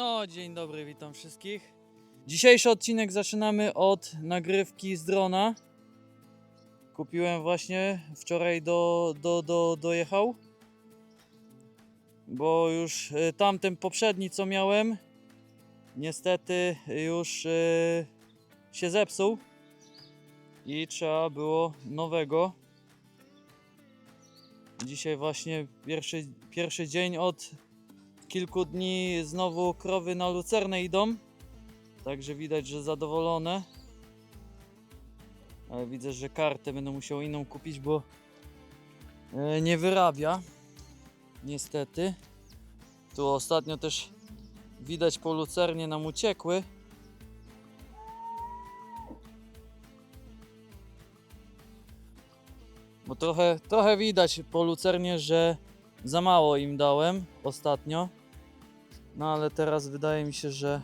No, dzień dobry, witam wszystkich. Dzisiejszy odcinek zaczynamy od nagrywki z drona. Kupiłem właśnie, wczoraj do, do, do, dojechał. Bo już y, tamten poprzedni co miałem, niestety już y, się zepsuł. I trzeba było nowego. Dzisiaj właśnie pierwszy, pierwszy dzień od kilku dni znowu krowy na lucernę idą. Także widać, że zadowolone. Ale widzę, że kartę będę musiał inną kupić, bo e, nie wyrabia. Niestety. Tu ostatnio też widać po lucernie nam uciekły. Bo trochę, trochę widać po lucernie, że za mało im dałem ostatnio. No ale teraz wydaje mi się, że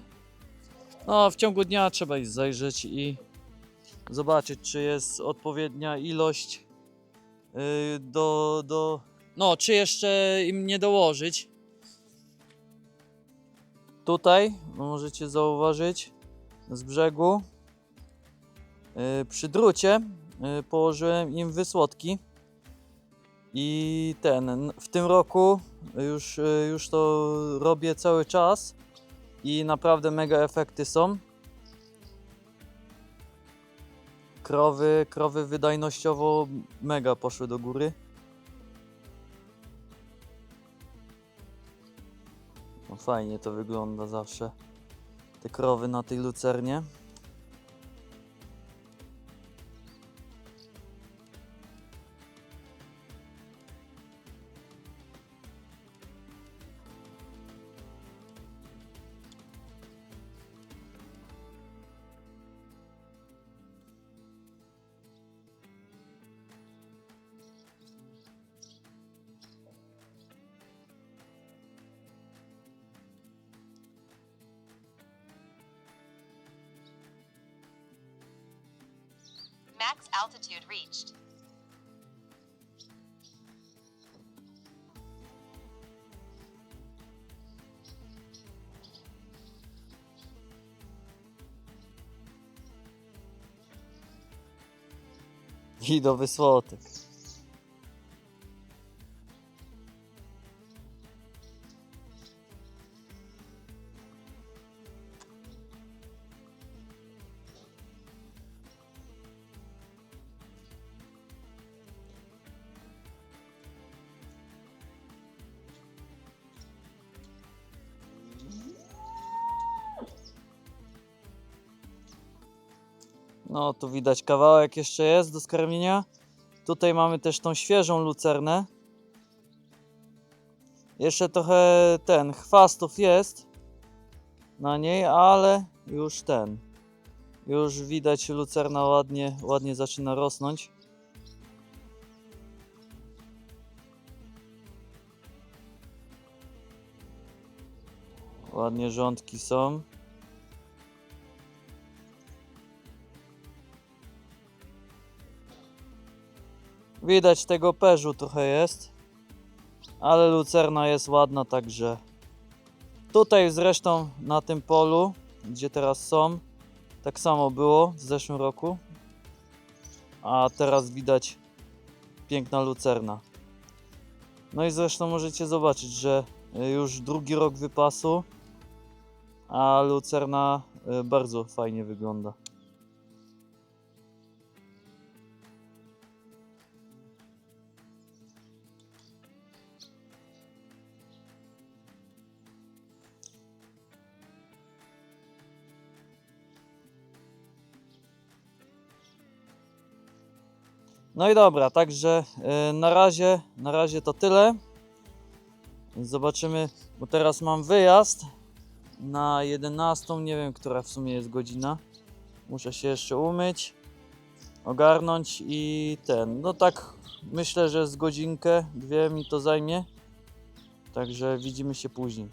no, w ciągu dnia trzeba ich zajrzeć i zobaczyć, czy jest odpowiednia ilość yy, do, do. No, czy jeszcze im nie dołożyć. Tutaj możecie zauważyć z brzegu yy, przy drucie yy, położyłem im wysłodki. I ten, w tym roku już, y, już to robię cały czas i naprawdę mega efekty są. Krowy, krowy wydajnościowo mega poszły do góry. No fajnie to wygląda zawsze. Te krowy na tej lucernie. Max altitude reached. I do wysłotek. No, tu widać kawałek jeszcze jest do skarmienia. Tutaj mamy też tą świeżą lucernę. Jeszcze trochę ten chwastów jest na niej, ale już ten. Już widać lucerna ładnie, ładnie zaczyna rosnąć. Ładnie rządki są. Widać tego perzu trochę jest. Ale lucerna jest ładna, także. Tutaj zresztą na tym polu, gdzie teraz są, tak samo było w zeszłym roku. A teraz widać piękna lucerna. No i zresztą możecie zobaczyć, że y, już drugi rok wypasu, a lucerna y, bardzo fajnie wygląda. No i dobra, także y, na razie, na razie to tyle. Zobaczymy, bo teraz mam wyjazd na 11, nie wiem, która w sumie jest godzina. Muszę się jeszcze umyć, ogarnąć i ten, no tak myślę, że z godzinkę, dwie mi to zajmie. Także widzimy się później.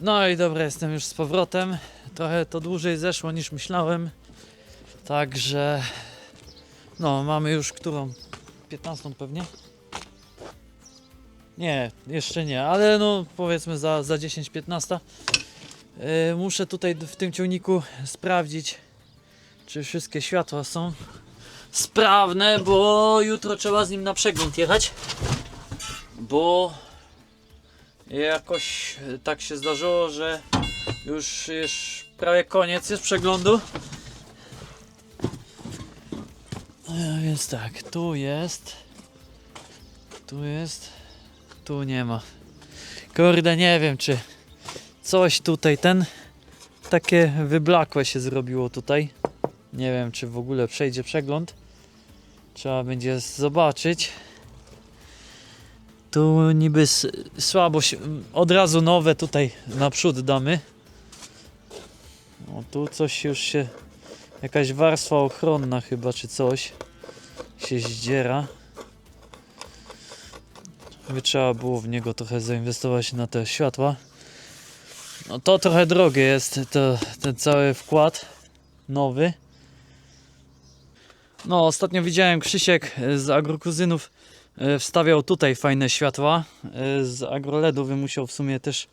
No i dobra, jestem już z powrotem. Trochę to dłużej zeszło niż myślałem. Także no, mamy już którą? 15 pewnie? Nie, jeszcze nie, ale no powiedzmy za, za 10-15. Yy, muszę tutaj w tym ciągniku sprawdzić, czy wszystkie światła są sprawne, bo jutro trzeba z nim na przegląd jechać. Bo jakoś tak się zdarzyło, że już jest prawie koniec jest przeglądu. E, Więc tak, tu jest. Tu jest. Tu nie ma. Kurde, nie wiem czy coś tutaj ten takie wyblakłe się zrobiło tutaj. Nie wiem czy w ogóle przejdzie przegląd. Trzeba będzie zobaczyć. Tu niby s- słabo się, od razu nowe tutaj naprzód damy. O, tu coś już się jakaś warstwa ochronna chyba czy coś się zdziera. By trzeba było w niego trochę zainwestować na te światła. No to trochę drogie jest to, ten cały wkład nowy. No ostatnio widziałem Krzysiek z agrokuzynów e, wstawiał tutaj fajne światła. E, Z agroledu bym musiał w sumie też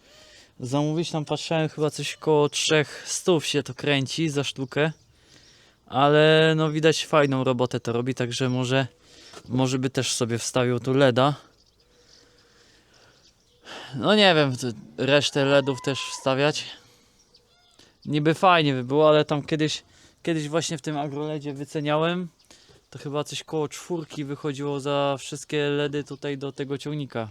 zamówić. Tam patrzyłem chyba coś koło 300 się to kręci za sztukę. Ale no widać fajną robotę to robi, także może może by też sobie wstawił tu LEDa. No nie wiem, resztę LEDów też wstawiać. Niby fajnie by było, ale tam kiedyś, kiedyś właśnie w tym agroledzie wyceniałem. To chyba coś koło czwórki wychodziło za wszystkie LEDy tutaj do tego ciągnika.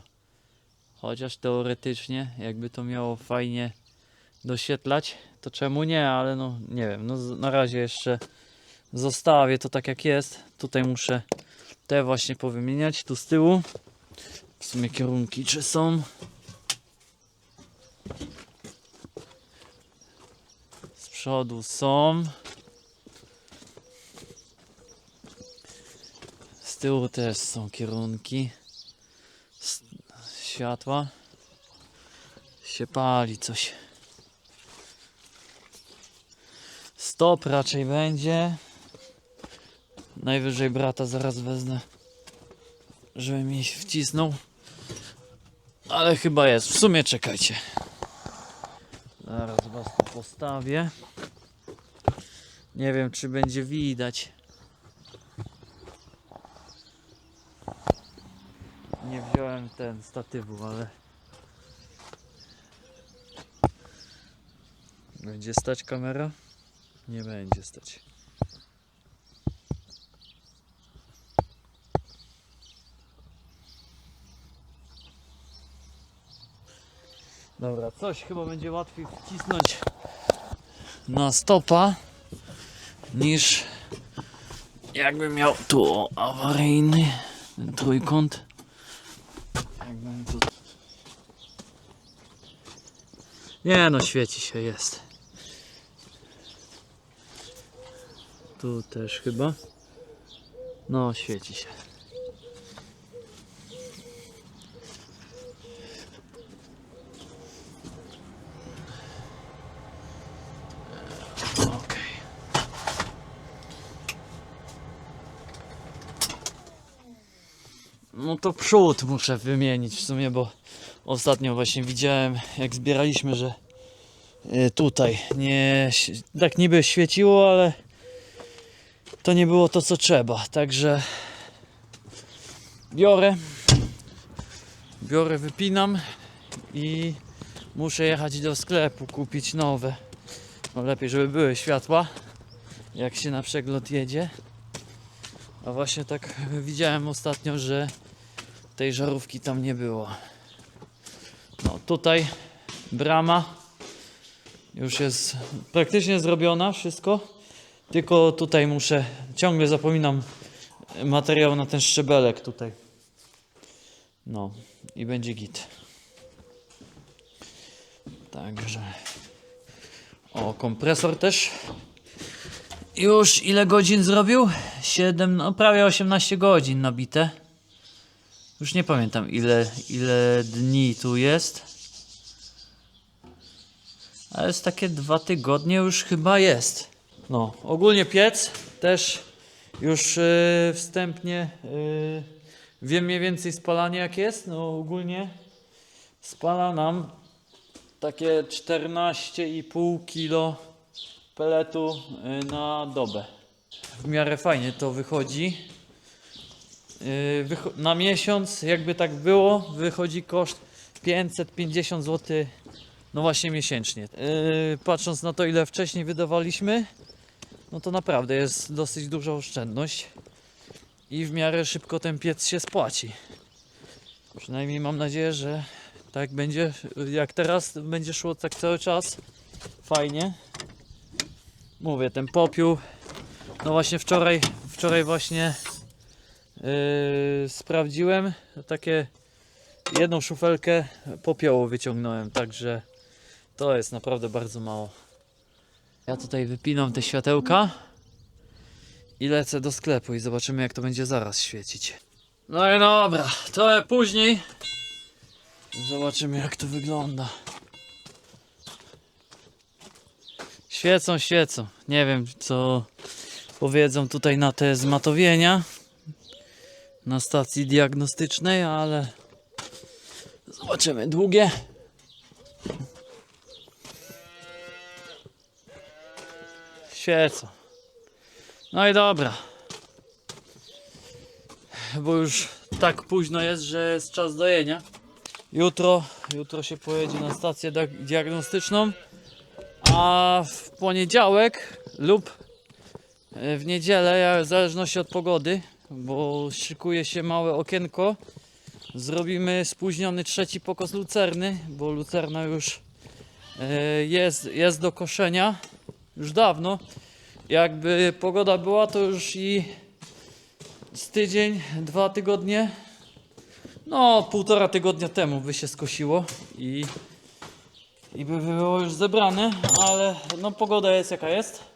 Chociaż teoretycznie, jakby to miało fajnie doświetlać, to czemu nie, ale no nie wiem, no na razie jeszcze zostawię to tak jak jest. Tutaj muszę te właśnie powymieniać, tu z tyłu. W sumie kierunki czy są? Z przodu są. Z tyłu też są kierunki. Światła. Się pali coś. Stop raczej będzie. Najwyżej brata zaraz wezmę, żeby mi wcisnął. Ale chyba jest. W sumie czekajcie. Zaraz was tu postawię. Nie wiem, czy będzie widać. Nie wziąłem ten statywu, ale będzie stać kamera? Nie będzie stać. Dobra, coś chyba będzie łatwiej wcisnąć na stopa niż jakbym miał tu awaryjny trójkąt. Jakbym tu... Nie no, świeci się, jest. Tu też chyba. No, świeci się. No to przód muszę wymienić w sumie, bo ostatnio właśnie widziałem jak zbieraliśmy, że y, tutaj nie tak niby świeciło, ale to nie było to co trzeba. Także biorę biorę, wypinam i muszę jechać do sklepu kupić nowe. No lepiej, żeby były światła, jak się na przegląd jedzie. A właśnie tak widziałem ostatnio, że tej żarówki tam nie było. No tutaj brama już jest praktycznie zrobiona, wszystko. Tylko tutaj muszę, ciągle zapominam materiał na ten szczebelek tutaj. No i będzie git. Także. O, kompresor też. Już ile godzin zrobił? 7, no prawie 18 godzin nabite. Już nie pamiętam ile, ile dni tu jest. Ale jest takie dwa tygodnie już chyba jest. No, ogólnie piec też już yy, wstępnie yy, wiem mniej więcej spalanie jak jest. No ogólnie spala nam takie 14,5 kg peletu y, na dobę. W miarę fajnie to wychodzi. Wycho- na miesiąc, jakby tak było, wychodzi koszt 550 zł, no właśnie miesięcznie. Yy, patrząc na to, ile wcześniej wydawaliśmy, no to naprawdę jest dosyć duża oszczędność i w miarę szybko ten piec się spłaci. Przynajmniej mam nadzieję, że tak będzie, jak teraz będzie szło tak cały czas, fajnie. Mówię, ten popiół, no właśnie wczoraj, wczoraj właśnie Yy, sprawdziłem takie jedną szufelkę popiołu wyciągnąłem, także to jest naprawdę bardzo mało. Ja tutaj wypinam te światełka i lecę do sklepu i zobaczymy jak to będzie zaraz świecić. No i dobra, to później zobaczymy jak to wygląda. Świecą, świecą. Nie wiem co powiedzą tutaj na te zmatowienia na stacji diagnostycznej, ale zobaczymy. Długie. Świecą. No i dobra. Bo już tak późno jest, że jest czas dojenia. Jutro, jutro się pojedzie na stację dia- diagnostyczną, a w poniedziałek lub w niedzielę, w zależności od pogody, bo szykuje się małe okienko. Zrobimy spóźniony trzeci pokos lucerny, bo lucerna już e, jest, jest do koszenia już dawno. Jakby pogoda była, to już i z tydzień, dwa tygodnie, no półtora tygodnia temu by się skosiło i, i by było już zebrane, ale no pogoda jest jaka jest.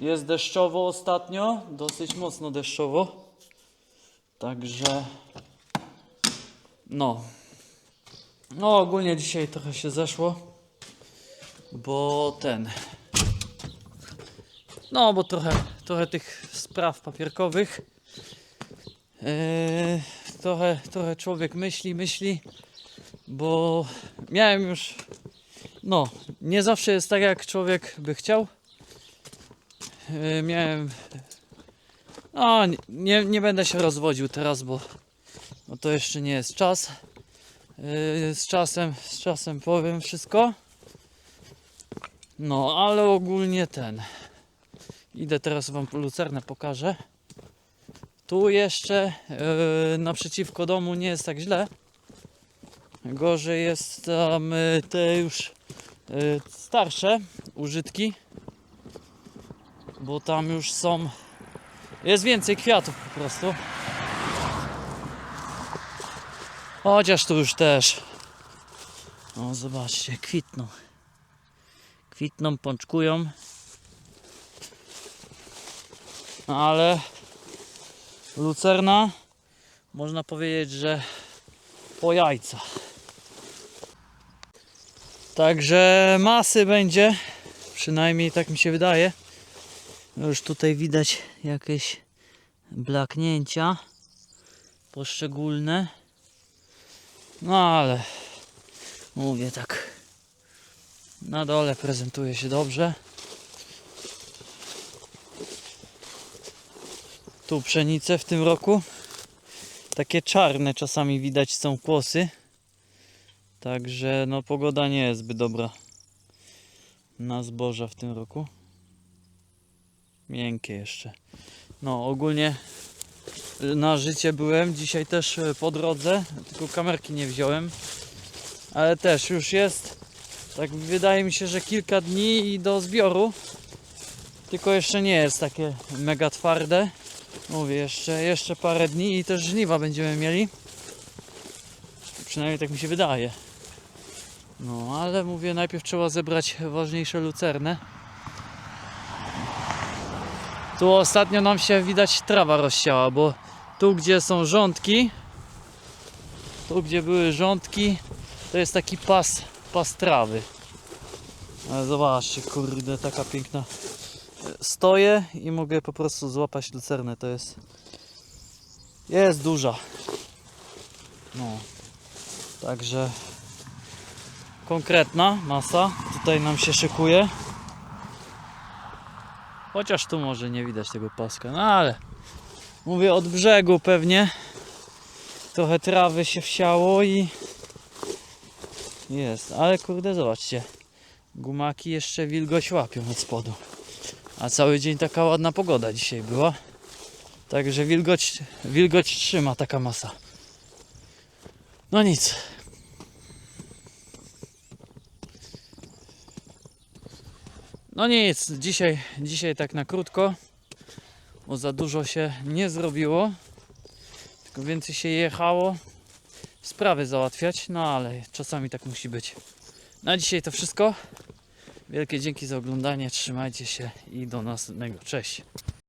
Jest deszczowo ostatnio, dosyć mocno deszczowo. Także no. No ogólnie dzisiaj trochę się zeszło, bo ten no bo trochę, trochę tych spraw papierkowych yy, trochę, trochę człowiek myśli, myśli, bo miałem już no, nie zawsze jest tak jak człowiek by chciał. Yy, miałem. No, nie- nie, będę się rozwodził teraz, bo, bo to jeszcze nie jest czas. Yy, z czasem, z czasem powiem wszystko. No, ale ogólnie ten. Idę teraz wam lucernę pokażę. Tu jeszcze yy, naprzeciwko domu nie jest tak źle. Gorzej jest tam yy, te już yy, starsze użytki bo tam już są. Jest więcej kwiatów po prostu. Chociaż tu już też. O, zobaczcie, kwitną. Kwitną, pączkują. No, ale lucerna można powiedzieć, że po jajca. Także masy będzie, przynajmniej tak mi się wydaje. Już tutaj widać jakieś blaknięcia poszczególne. No ale mówię tak. Na dole prezentuje się dobrze. Tu pszenice w tym roku. Takie czarne czasami widać są kłosy. Także no pogoda nie jest zbyt dobra na zboża w tym roku. Miękkie jeszcze. No ogólnie y, na życie byłem. Dzisiaj też y, po drodze. Tylko kamerki nie wziąłem. Ale też już jest. Tak wydaje mi się, że kilka dni i do zbioru. Tylko jeszcze nie jest takie mega twarde. Mówię, jeszcze, jeszcze parę dni i też żniwa będziemy mieli. Przynajmniej tak mi się wydaje. No, ale mówię, najpierw trzeba zebrać ważniejsze lucerne. Tu ostatnio nam się widać trawa rozsiała, bo tu gdzie są rządki, tu gdzie były rządki, to jest taki pas, pas trawy. Ale zobaczcie, kurde, taka piękna. Stoję i mogę po prostu złapać lucernę, to jest jest duża. No, także konkretna masa tutaj nam się szykuje. Chociaż tu może nie widać tego paska, no ale mówię od brzegu pewnie. Trochę trawy się wsiało i jest, ale kurde zobaczcie. Gumaki jeszcze wilgoć łapią od spodu. A cały dzień taka ładna pogoda dzisiaj była. Także wilgoć, wilgoć trzyma taka masa. No nic. No nic, dzisiaj, dzisiaj tak na krótko, bo za dużo się nie zrobiło, tylko więcej się jechało, sprawy załatwiać, no ale czasami tak musi być. Na dzisiaj to wszystko. Wielkie dzięki za oglądanie, trzymajcie się i do następnego. Cześć.